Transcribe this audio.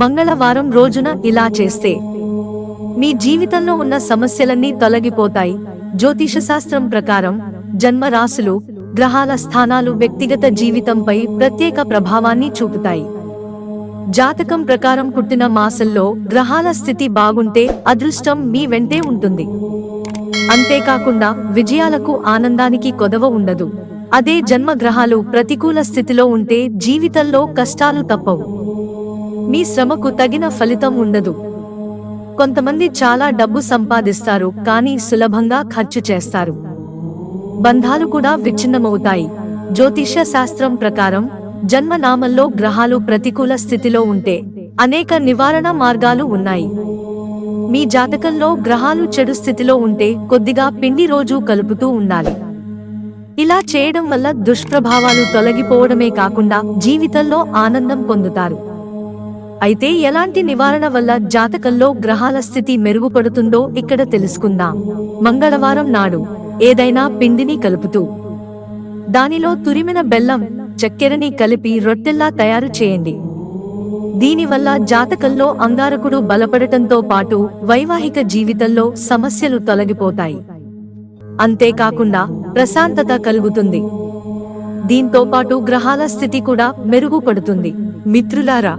మంగళవారం రోజున ఇలా చేస్తే. మీ జీవితంలో ఉన్న సమస్యలన్నీ తొలగిపోతాయి. జ్యోతిష శాస్త్రం ప్రకారం జన్మరాశులు గ్రహాల స్థానాలు వ్యక్తిగత జీవితంపై ప్రత్యేక ప్రభావాన్ని చూపుతాయి. జాతకం ప్రకారం పుట్టిన మాసంలో గ్రహాల స్థితి బాగుంటే అదృష్టం మీ వెంటే ఉంటుంది. అంతేకాకుండా విజయాలకు ఆనందానికి కొదవ ఉండదు. అదే జన్మ గ్రహాలు ప్రతికూల స్థితిలో ఉంటే జీవితంలో కష్టాలు తప్పవు. మీ శ్రమకు తగిన ఫలితం ఉండదు. కొంతమంది చాలా డబ్బు సంపాదిస్తారు కానీ సులభంగా ఖర్చు చేస్తారు. బంధాలు కూడా విచ్ఛిన్నమవుతాయి. జ్యోతిష్య శాస్త్రం ప్రకారం జన్మనామంలో గ్రహాలు ప్రతికూల స్థితిలో ఉంటే అనేక నివారణ మార్గాలు ఉన్నాయి. మీ జాతకంలో గ్రహాలు చెడు స్థితిలో ఉంటే కొద్దిగా పిండి రోజు కలుపుతూ ఉండాలి. ఇలా చేయడం వల్ల దుష్ప్రభావాలు తొలగిపోవడమే కాకుండా జీవితంలో ఆనందం పొందుతారు. అయితే ఎలాంటి నివారణ వల్ల జాతకంలో గ్రహాల స్థితి మెరుగుపడుతుందో ఇక్కడ తెలుసుకుందాం. మంగళవారం నాడు ఏదైనా పిండిని కలుపుతూ దానిలో తురిమిన బెల్లం చక్కెరని కలిపి రొట్టెల్లా తయారు చేయండి. దీనివల్ల జాతకంలో అంగారకుడు బలపడటంతో పాటు వైవాహిక జీవితంలో సమస్యలు తొలగిపోతాయి. అంతేకాకుండా ప్రశాంతత కలుగుతుంది. దీంతో పాటు గ్రహాల స్థితి కూడా మెరుగుపడుతుంది. మిత్రులారా